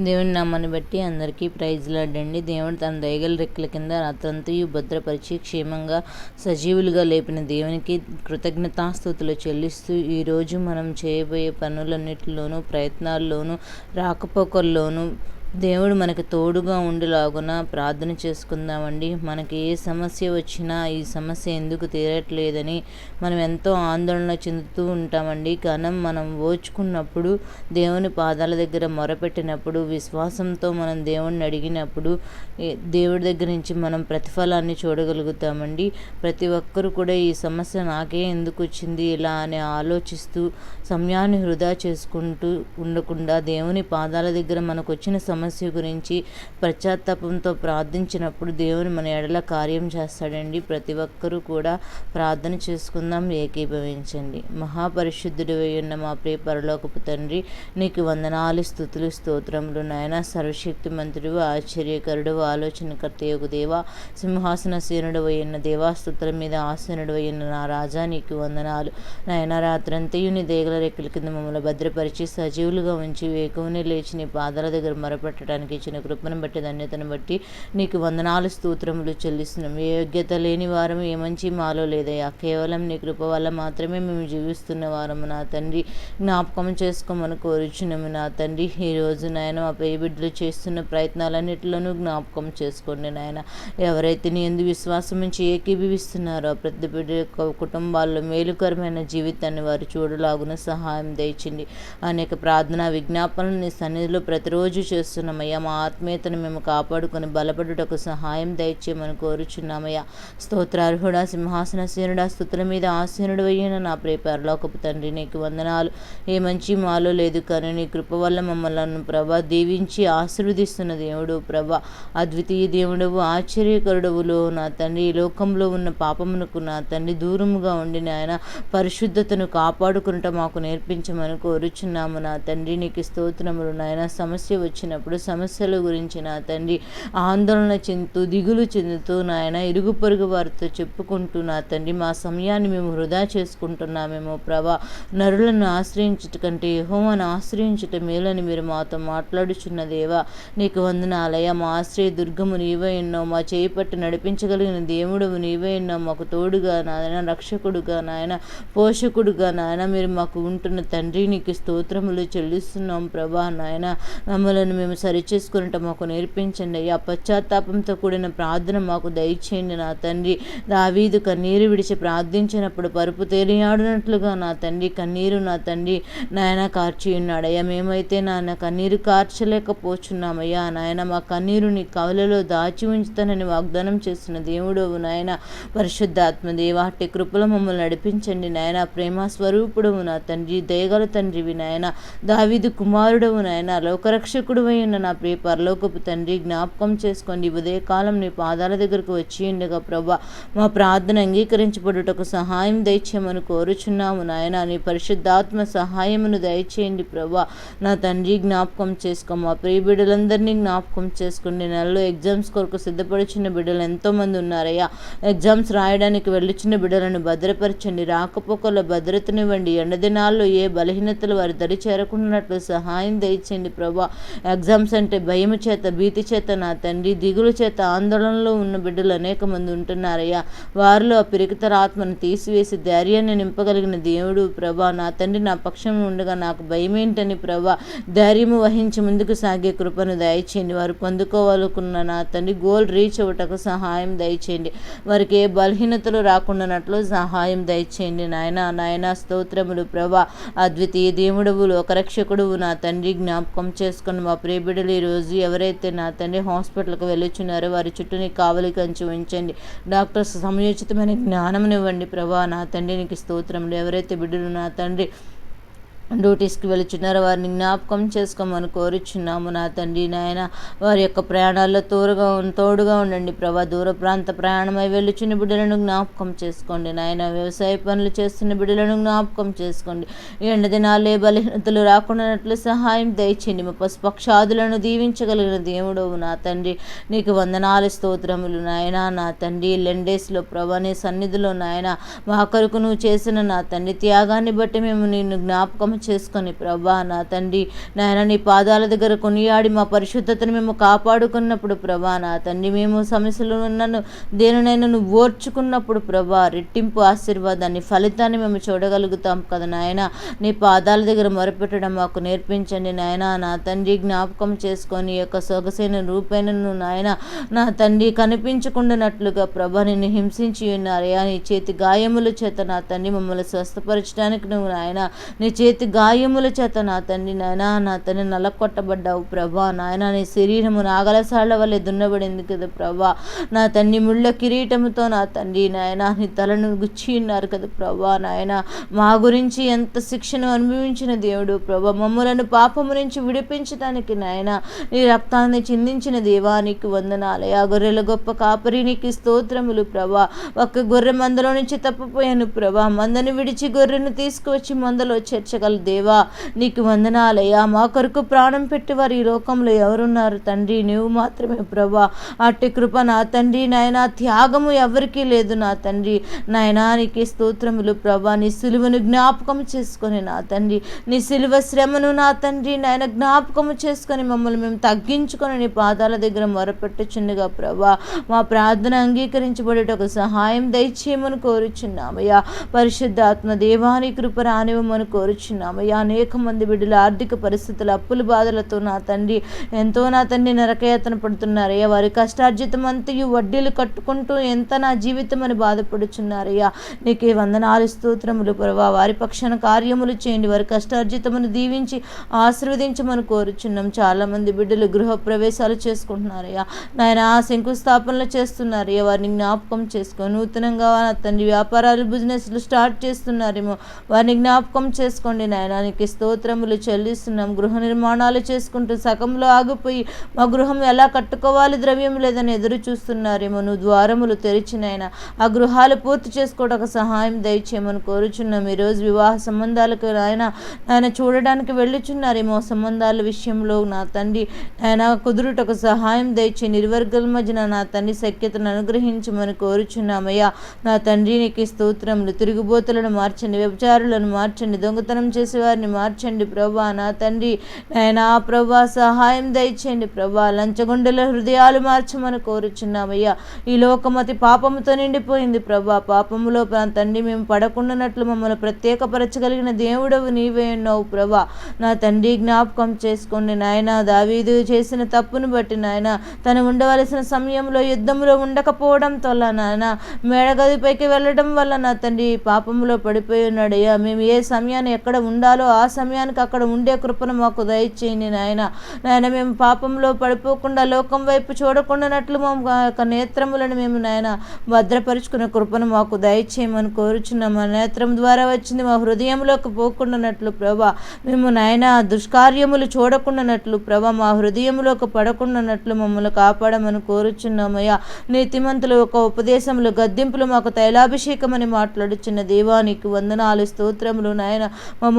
దేవుని నామాన్ని బట్టి అందరికీ ప్రైజ్ లాడండి. దేవుడు తన దయగల రెక్కల కింద రాత్రంతయు భద్రపరిచి క్షేమంగా సజీవులుగా లేపిన దేవునికి కృతజ్ఞతాస్థుతులు చెల్లిస్తూ ఈరోజు మనం చేయబోయే పనులన్నిటిలోనూ ప్రయత్నాల్లోనూ రాకపోకల్లోనూ దేవుడు మనకు తోడుగా ఉండేలాగున ప్రార్థన చేసుకుందామండి. మనకి ఏ సమస్య వచ్చినా ఈ సమస్య ఎందుకు తీరట్లేదని మనం ఎంతో ఆందోళన చెందుతూ ఉంటామండి. కానీ మనం ఓచుకున్నప్పుడు దేవుని పాదాల దగ్గర మొరపెట్టినప్పుడు విశ్వాసంతో మనం దేవుణ్ణి అడిగినప్పుడు దేవుడి దగ్గర నుంచి మనం ప్రతిఫలాన్ని చూడగలుగుతామండి. ప్రతి ఒక్కరు కూడా ఈ సమస్య నాకే ఎందుకు వచ్చింది ఇలా అని ఆలోచిస్తూ సమయాన్ని వృధా చేసుకుంటూ ఉండకుండా దేవుని పాదాల దగ్గర మనకు వచ్చిన సమస్య గురించి పశ్చాత్తాపంతో ప్రార్థించినప్పుడు దేవుని మన ఎడల కార్యం చేస్తాడండి. ప్రతి ఒక్కరూ కూడా ప్రార్థన చేసుకుందాం ఏకీభవించండి. మహాపరిశుద్ధుడు ఉన్న మా ప్రియ పరలోకపు తండ్రి నీకు వందనాలు స్థుతులు స్తోత్రములు నాయన. సర్వశక్తి మంత్రుడు ఆశ్చర్యకరుడు ఆలోచనకర్త యొక్క దేవ. సింహాసన సీనుడు అయిన దేవాస్తుతుల మీద ఆసనుడు అయిన నా రాజా నీకు వందనాలు. నాయన రాత్రంతయు నీ దేగల రెక్కల కింద మమ్మల్ని భద్రపరిచి సజీవులుగా ఉంచి వేకువని లేచి నీ పాదాల దగ్గర పెట్టడానికి ఇచ్చిన కృపను బట్టి ధన్యతను బట్టి నీకు వందనాలు స్తోత్రములు చెల్లిస్తున్నాం. ఏ యోగ్యత లేని వారం ఏ మంచి మాలో లేదయ్యా. కేవలం నీ కృప వల్ల మాత్రమే మేము జీవిస్తున్న వారము నా తండ్రి. జ్ఞాపకం చేసుకోమని కోరుచున్నాము నా తండ్రి. ఈ రోజు నాయన మా పేయ బిడ్డలు చేస్తున్న ప్రయత్నాలన్నిటిలోనూ జ్ఞాపకం చేసుకోండి నాయన. ఎవరైతే నీ ఎందు విశ్వాసం నుంచి ఏకీభవిస్తున్నారో ప్రతి బిడ్డ యొక్క కుటుంబాల్లో మేలుకరమైన జీవితాన్ని వారు చూడలాగున సహాయం దయచింది అనేక ప్రార్థన విజ్ఞాపనలు నీ సన్నిధిలో ప్రతిరోజు చేస్తున్నామయ్యా మా ఆత్మీయతను మేము కాపాడుకొని బలపడుటకు సహాయం దయచేయమని కోరుచున్నామయ్యా. స్తోత్రార్హుడ సింహాసన సీనుడ స్థుతుల మీద ఆసీనుడు అయ్యిన నా ప్రియ పరలోకపు తండ్రి నీకు వందనాలు. ఏ మంచి మాలో లేదు కానీ నీ కృప వల్ల మమ్మల్ని ప్రభా దీవించి ఆశీర్వదిస్తున్న దేవుడు ప్రభా అద్వితీయ దేవుడవు ఆశ్చర్యకరుడవులో నా తండ్రి. ఈ లోకంలో ఉన్న పాపమునకు నా తండ్రి దూరముగా ఉండి నాయన పరిశుద్ధతను కాపాడుకునుట మాకు నేర్పించమని కోరుచున్నాము. నా తండ్రి నీకు స్తోత్రములు. నాయన సమస్య వచ్చినప్పుడు సమస్యల గురించి నా తండ్రి ఆందోళన చెందుతూ దిగులు చెందుతూ నాయన ఇరుగు పొరుగు వారితో చెప్పుకుంటూ నా తండ్రి మా సమయాన్ని మేము వృధా చేసుకుంటున్నామేమో ప్రభా. నరులను ఆశ్రయించుట కంటే యెహోవాను ఆశ్రయించుట మేలని మీరు మాతో మాట్లాడుచున్న దేవా. నీకు వందనాలయ మా ఆశ్రయ దుర్గము నీవే ఉన్నావు. మా చేపట్టు నడిపించగలిగిన దేవుడు నీవే ఉన్నావు. మాకు తోడుగా నాయన రక్షకుడుగా నాయన పోషకుడుగా నాయన మీరు మాకు ఉంటున్న తండ్రి నీకు స్తోత్రములు చెల్లిస్తున్నాం ప్రభా నాయన. మమ్మలను మేము సరిచేసుకున్నట్టు మాకు నేర్పించండి. అయ్యా పశ్చాత్తాపంతో కూడిన ప్రార్థన మాకు దయచేయండి నా తండ్రి. దావీదు కన్నీరు విడిచి ప్రార్థించినప్పుడు పరుపు తేలియాడినట్లుగా నా తండ్రి కన్నీరు నా తండ్రి నాయన కార్చి ఉన్నాడయ్యా మేమైతే నాయన కన్నీరు కార్చలేకపోచున్నామయ్యా. నాయన మా కన్నీరు నీ కవలలో దాచి ఉంచుతానని వాగ్దానం చేస్తున్న దేవుడవు నాయన పరిశుద్ధాత్మ దేవాటి కృపల మమ్మల్ని నడిపించండి. నాయన ప్రేమ స్వరూపుడవు నా తండ్రి దయగల తండ్రివి నాయన దావీదు కుమారుడవు నాయన లోకరక్షకుడు ఉన్న నా ప్రియ పరలోకపు తండ్రి జ్ఞాపకం చేసుకోండి. ఉదయకాలం నీ పాదాల దగ్గరకు వచ్చి ఉండగా ప్రభా మా ప్రార్థన అంగీకరించబడుటకు సహాయం దయచేయమని కోరుచున్నాము. నాయన నీ పరిశుద్ధాత్మ సహాయమును దయచేయండి ప్రభా. నా తండ్రి జ్ఞాపకం చేసుకో. మా ప్రియ బిడ్డలందరినీ జ్ఞాపకం చేసుకోండి. నెలలో ఎగ్జామ్స్ కొరకు సిద్ధపడుచున్న బిడ్డలు ఎంతోమంది ఉన్నారయ్యా. ఎగ్జామ్స్ రాయడానికి వెళ్ళుచున్న బిడ్డలను భద్రపరచండి. రాకపోకల భద్రతనివ్వండి. ఎండదినాల్లో ఏ బలహీనతలు వారి దరి చేరకుండా సహాయం దయచేయండి ప్రభా. ఎగ్జామ్స్ అంటే భయము చేత భీతి చేత నా తండ్రి దిగులు చేత ఆందోళనలో ఉన్న బిడ్డలు అనేక మంది ఉంటున్నారయ్యా. వారిలో ఆ పిరికితర ఆత్మను తీసివేసి ధైర్యాన్ని నింపగలిగిన దేవుడు ప్రభా నా తండ్రి నా పక్షం ఉండగా నాకు భయమేంటని ప్రభా ధైర్యము వహించి ముందుకు సాగే కృపను దయచేయండి. వారు పొందుకోవాలనుకున్న నా తండ్రి గోల్ రీచ్ అవ్వటకు సహాయం దయచేయండి. వారికి ఏ బలహీనతలు రాకుండానట్లు సహాయం దయచేయండి. నాయన నాయన స్తోత్రములు ప్రభా అద్వితీయ దేవుడవు లోకరక్షకుడువు నా తండ్రి జ్ఞాపకం చేసుకుని మా ప్రేమ బిడ్డలు ఈరోజు ఎవరైతే నా తండ్రి హాస్పిటల్కి వెళ్ళొచ్చున్నారో వారి చుట్టూ నీ కావలి కంచి ఉంచండి. డాక్టర్స్ సమయోచితమైన జ్ఞానమునివ్వండి. ప్రభా నా తండ్రి నీకు స్తోత్రములు. ఎవరైతే బిడ్డలు నా తండ్రి డ్యూటీస్కి వెళుచున్నారు వారిని జ్ఞాపకం చేసుకోమని కోరుచున్నాము నా తండ్రి నాయన. వారి యొక్క ప్రయాణాల్లో తోడుగా తోడుగా ఉండండి ప్రభా. దూర ప్రాంత ప్రయాణమై వెళ్ళుచున్న బిడ్డలను జ్ఞాపకం చేసుకోండి నాయన. వ్యవసాయ పనులు చేస్తున్న బిడ్డలను జ్ఞాపకం చేసుకోండి. ఎండ దినాలే బలహీనతలు రాకుండానట్లు సహాయం దయచండి మా పశుపక్షాదులను దీవించగలిగిన దేవుడు నా తండ్రి. నీకు వందనాలు స్తోత్రములు నాయన. నా తండ్రి లెండేస్లో ప్రభా నీ సన్నిధిలో నాయన. మా కొరకు నువ్వు చేసిన నా తండ్రి త్యాగాన్ని బట్టి మేము నిన్ను జ్ఞాపకం చేసుకొని ప్రభా నా తండ్రి నాయన నీ పాదాల దగ్గర కొనియాడి మా పరిశుద్ధతను మేము కాపాడుకున్నప్పుడు ప్రభా నా తండ్రి మేము సమస్యలు ఉన్నను దేనినైనా నువ్వు ఓర్చుకున్నప్పుడు ప్రభా రెట్టింపు ఆశీర్వాదాన్ని ఫలితాన్ని మేము చూడగలుగుతాం కదా నాయన. నీ పాదాల దగ్గర మొరపెట్టడం మాకు నేర్పించండి నాయన. నా తండ్రి జ్ఞాపకం చేసుకొని యొక్క సొగసైన రూపేణను నాయన నా తండ్రి కనిపించకుండానట్లుగా ప్రభా నిన్ను హింసించి ఉన్నారయ్యా నీ చేతి గాయముల చేత నా తండ్రి మమ్మల్ని స్వస్థపరచడానికి నువ్వు నాయన నీ చేతి గాయముల చేత నా తండ్రి నాయన నా తండ్రి నలకొట్టబడ్డావు ప్రభా. నాయన నీ శరీరము నాగలసాళ్ళ వల్లే దున్నబడింది కదా ప్రభా. నా తండ్రి ముళ్ళ కిరీటముతో నా తండ్రి నాయన నీ తలను గుచ్చి ఉన్నారు కదా ప్రభా. నాయన మా గురించి ఎంత శిక్షను అనుభవించిన దేవుడు ప్రభా. మమ్మలను పాపము నుంచి విడిపించడానికి నాయన నీ రక్తాన్ని చిందించిన దేవానికి వందనాలయ గొర్రెల గొప్ప కాపరి నీకు స్తోత్రములు ప్రభా. ఒక్క గొర్రె మందలో నుంచి తప్పిపోయాను ప్రభా. మందని విడిచి గొర్రెను తీసుకువచ్చి మందలో చేర్చగల దేవా నీకు వందనాలయ్యా. మా కొరకు ప్రాణం పెట్టి వారు ఈ లోకంలో ఎవరున్నారు? తండ్రి నువ్వు మాత్రమే ప్రభా. అట్టి కృప నా తండ్రి నాయన త్యాగము ఎవరికీ లేదు నా తండ్రి. నాయనా నీకే స్తోత్రములు ప్రభా. నీ సిలువను జ్ఞాపకం చేసుకొని నా తండ్రి. నీ సిలువ శ్రమను నా తండ్రి నాయన జ్ఞాపకము చేసుకొని మమ్మల్ని మేము తగ్గించుకొని నీ పాదాల దగ్గర మొరపెట్టుచుండగా ప్రభా. మా ప్రార్థన అంగీకరించబడేట ఒక సహాయం దయచేయమని కోరుచున్నామయ్యా. పరిశుద్ధాత్మ దేవాని కృప రానివ్వమని కోరుచున్నామయ్యా అనేక మంది బిడ్డలు ఆర్థిక పరిస్థితులు అప్పుల బాధలతో నా తండ్రి ఎంతో నా తండ్రి నరకయాతన పడుతున్నారయ్యా వారి కష్టార్జితం అంతయు వడ్డీలు కట్టుకుంటూ ఎంత నా జీవితం అని బాధపడుచున్నారయ్యా నీకే వందనాలు స్తోత్రములు ప్రభా. వారి పక్షాన కార్యములు చేయండి. వారి కష్టార్జితమును దీవించి ఆశీర్వదించమని కోరుచున్నాం. చాలామంది బిడ్డలు గృహ ప్రవేశాలు చేసుకుంటున్నారయ్యా నాయన శంకుస్థాపనలు చేస్తున్నారయ్యా వారిని జ్ఞాపకం చేసుకొని నూతనంగా నా తండ్రి వ్యాపారాలు బిజినెస్లు స్టార్ట్ చేస్తున్నారేమో. వారిని జ్ఞాపకం చేసుకోండి. నాయన నీకు స్తోత్రములు చెల్లిస్తున్నాం. గృహ నిర్మాణాలు చేసుకుంటూ సగంలో ఆగిపోయి మా గృహం ఎలా కట్టుకోవాలి? ద్రవ్యం లేదని ఎదురు చూస్తున్నారేమో నువ్వు ద్వారములు తెరిచినైనా ఆ గృహాలు పూర్తి చేసుకోవడానికి సహాయం దయచేయమని కోరుచున్నాం. ఈరోజు వివాహ సంబంధాలకు నాయన ఆయన చూడడానికి వెళ్ళుచున్నారేమో సంబంధాల విషయంలో నా తండ్రి. ఆయన కుదురుటకు సహాయం దయచే నిర్వర్గల మధ్యన నా తండ్రి సఖ్యతను అనుగ్రహించమని కోరుచున్నామయ్యా. నా తండ్రి నీకు స్తోత్రములు. తిరుగుబోతులను మార్చండి వ్యభిచారులను మార్చండి దొంగతనం చేసే వారిని మార్చండి ప్రభా నా తండ్రి. నాయనా ప్రభా సహాయం దయచేయండి ప్రభా. లంచగొండల హృదయాలు మార్చమని కోరుచున్నామయ్యా. ఈ లోకమతి పాపముతో నిండిపోయింది ప్రభా. పాపములో తండ్రి మేము పడకుండానట్లు మమ్మల్ని ప్రత్యేకపరచగలిగిన దేవుడవు నీవే ఉన్నావు ప్రభా. నా తండ్రి జ్ఞాపకం చేసుకోండి నాయన. దావీదు చేసిన తప్పును బట్టి నాయన తను ఉండవలసిన సమయంలో యుద్ధంలో ఉండకపోవడం వల్ల నాయన. మేడగదిపైకి వెళ్ళడం వల్ల నా తండ్రి పాపంలో పడిపోయి ఉన్నాడయ్యా. మేము ఏ సమయాన్ని ఎక్కడ ఉండాలో ఆ సమయానికి అక్కడ ఉండే కృపను మాకు దయచేయండి నాయన. నాయన మేము పాపంలో పడిపోకుండా లోకం వైపు చూడకుండానట్లు మా యొక్క నేత్రములను మేము నాయన భద్రపరుచుకునే కృపను మాకు దయచేయమని కోరుచున్నాం. మా నేత్రం ద్వారా వచ్చింది మా హృదయంలోకి పోకుండానట్లు ప్రభా. మేము నాయన దుష్కార్యములు చూడకుండానట్లు ప్రభా మా హృదయంలోకి పడకుండానట్లు మమ్మల్ని కాపాడమని కోరుచున్నామయ్యా నీతిమంతులు ఒక ఉపదేశములు గద్దింపులు మాకు తైలాభిషేకం అని మాట్లాడుచున్న దేవానికి వందనాలు స్తోత్రములు నాయన.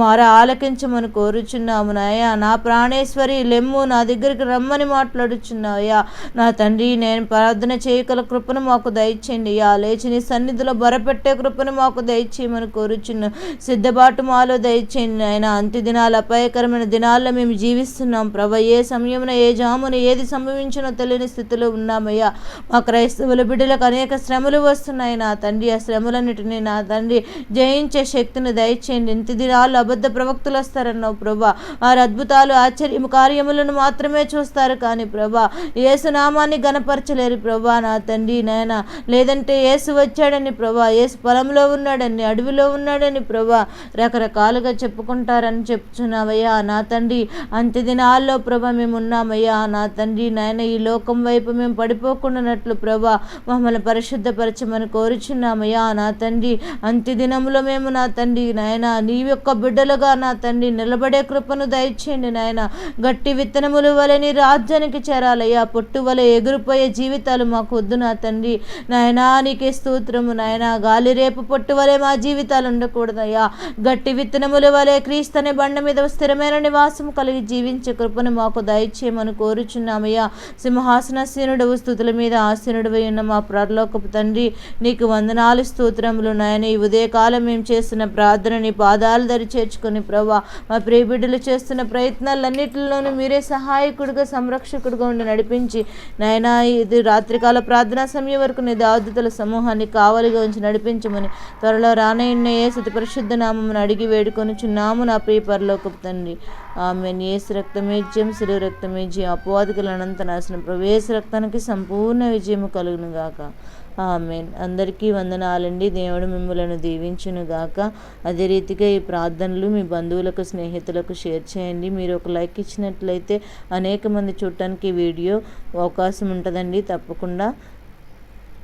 మమ్మార ఆలకించమని కోరుచున్నాము నాయ నా ప్రాణేశ్వరి లెమ్ము నా దగ్గరికి రమ్మని మాట్లాడుచున్నావయ్యా నా తండ్రి నేను ప్రార్థన చేయగల కృపను మాకు దయచేయండి. అయ్యా లేచి నీ సన్నిధిలో బొరపెట్టే కృపను మాకు దయచేయమని కోరుచున్న సిద్ధబాటు మాలో దయచేయండి ఆయన అంత్య దినాలు అపాయకరమైన దినాల్లో మేము జీవిస్తున్నాం. ప్రభ ఏ సమయమున ఏ జామున ఏది సంభవించినో తెలియని స్థితిలో ఉన్నామయ్యా. మా క్రైస్తవుల బిడ్డలకు అనేక శ్రమలు వస్తున్నాయి నా తండ్రి. ఆ శ్రమలన్నిటినీ నా తండ్రి జయించే శక్తిని దయచేయండి. ఇంత దినాలు అబద్ధ ప్రవక్తులు వస్తారన్నావు ప్రభా. వారు అద్భుతాలు ఆశ్చర్యము కార్యములను మాత్రమే చూస్తారు కానీ ప్రభా ఏసునామాన్ని గనపరచలేరు ప్రభా నా తండ్రి నాయన. లేదంటే ఏసు వచ్చాడని ప్రభా ఏసు పొలంలో ఉన్నాడని అడవిలో ఉన్నాడని ప్రభా రకరకాలుగా చెప్పుకుంటారని చెప్తున్నావయ్యా నా తండ్రి. అంత్య దినాల్లో ప్రభా మేము ఉన్నామయ్యా నా తండ్రి నాయన. ఈ లోకం వైపు మేము పడిపోకుండానట్లు ప్రభా మమ్మల్ని పరిశుద్ధపరచమని కోరుచున్నామయ్యా నా తండ్రి. అంత్య దినంలో మేము నా తండ్రి నాయన. నీ యొక్క బిడ్డ బిడ్డలుగా నా తండ్రి నిలబడే కృపను దయచేయండి నాయన. గట్టి విత్తనములు వలె నీ రాజ్యానికి చేరాలయ్యా. పొట్టు వలె ఎగిరిపోయే జీవితాలు మాకు వద్దు నా తండ్రి. నాయనా నీకే స్తోత్రము నాయన. గాలి రేపు పొట్టు వలె మా జీవితాలు ఉండకూడదయ్యా. గట్టి విత్తనముల వలె క్రీస్తనే బండ మీద స్థిరమైన నివాసం కలిగి జీవించే కృపను మాకు దయచేయమని కోరుచున్నామయ్యా. సింహాసనసీనుడు స్థుతుల మీద ఆసీనుడు ఉన్న మా ప్రలోకపు తండ్రి నీకు వందనాలు స్తోత్రములు నాయన. ఈ ఉదయకాలం మేము చేసిన ప్రార్థనని పాదాలు దరిచే చేర్చు ప్రభా మా ప్రియ బిడ్డలు చేస్తున్న ప్రయత్నాలన్నిటిలోనూ మీరే సహాయకుడిగా సంరక్షకుడిగా ఉండి నడిపించి నాయన ఇది రాత్రికాల ప్రార్థనా సమయం వరకు నీ దావదతుల సమూహాన్ని కావలిగా ఉంచి నడిపించమని త్వరలో రానయ్యున్న ఏ సతి పరిశుద్ధ నామమును అడిగి వేడుకొని చున్నాము నా ప్రియ పరలోకపు తండ్రి. ఆమె ఏసు రక్తమేజ్యం శిరు రక్తమేజ్యం అపవాదికల అనంత నాశనం ప్రవేశ రక్తానికి సంపూర్ణ విజయము కలుగును గాక ఆమెన్. అందరికీ వందనాలండి. దేవుడు మిమ్మలను దీవించును గాక అదే రీతిగా ఈ ప్రార్థనలు మీ బంధువులకు స్నేహితులకు షేర్ చేయండి. మీరు ఒక లైక్ ఇచ్చినట్లయితే అనేక మంది చూడటానికి వీడియో అవకాశం ఉంటుందండి. తప్పకుండా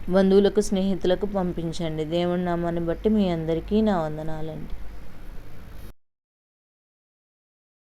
బంధువులకు స్నేహితులకు పంపించండి. దేవుడి నామాన్ని బట్టి మీ అందరికీ నా వందనాలండి.